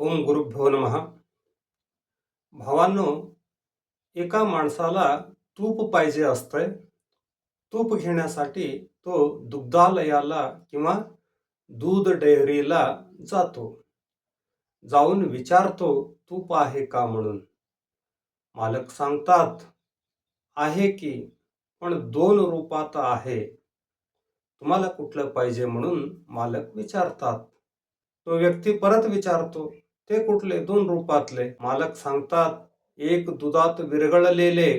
ओम गुरुभ्यो नमः। भावांनो एका माणसाला तूप पाहिजे असतंय. तूप घेण्यासाठी तो दुग्धालयाला किंवा दूध डेअरीला जातो. जाऊन विचारतो तूप आहे का म्हणून? मालक सांगतात आहे की पण दोन रूपात आहे. तुम्हाला कुठलं पाहिजे म्हणून? मालक विचारतात. तो व्यक्ती परत विचारतो ते कुठले? दोन रूपातले. मालक सांगतात एक दुधात विरघळलेले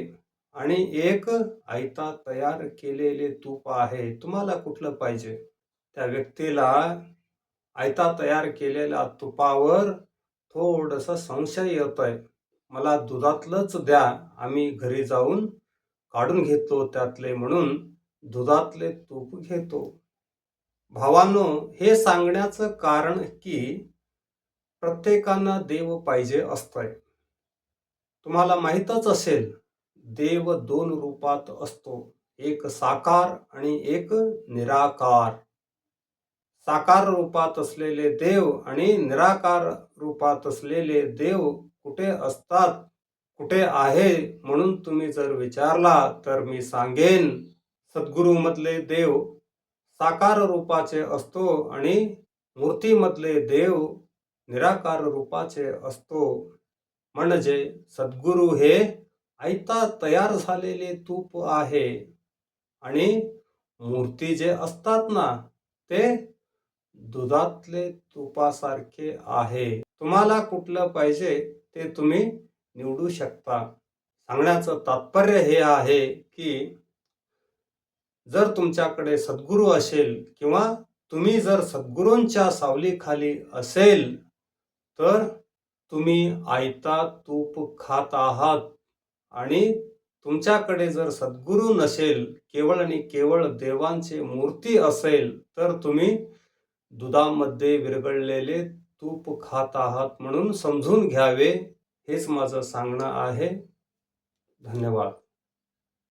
आणि एक आयता तयार केलेले तूप आहे. तुम्हाला कुठलं पाहिजे? त्या व्यक्तीला आयता तयार केलेल्या तुपावर थोडस संशय येतोय. मला दुधातलंच द्या. आम्ही घरी जाऊन काढून घेतो त्यातले म्हणून दुधातले तूप घेतो. भावांनो हे सांगण्याचं कारण की प्रत्येकांना देव पाहिजे असतंय. तुम्हाला माहीतच असेल देव दोन रूपात असतो. एक साकार आणि एक निराकार. साकार रूपात असलेले देव आणि निराकार रूपात असलेले देव कुठे असतात कुठे आहे म्हणून तुम्ही जर विचारला तर मी सांगेन सद्गुरूमधले देव साकार रूपाचे असतो आणि मूर्तीमधले देव निराकार रूपाचे असतो. म्हणजे सद्गुरू हे आयता तयार झालेले तूप आहे. आणि मूर्ती जे असतात ना ते दुधातले तुपासारखे आहे. तुम्हाला कुठलं पाहिजे ते तुम्ही निवडू शकता. सांगण्याचं तात्पर्य हे आहे की जर तुमच्याकडे सद्गुरू असेल किंवा तुम्ही जर सद्गुरूंच्या सावलीखाली असेल तर तुम्ही आयता तूप खात आहात. आणि तुमच्याकडे जर सद्गुरू नसेल केवळ आणि केवळ देवांची मूर्ती असेल तर तुम्ही दुधामध्ये विरघळलेले तूप खात आहात म्हणून समजून घ्यावे हेच माझं सांगणं आहे. धन्यवाद.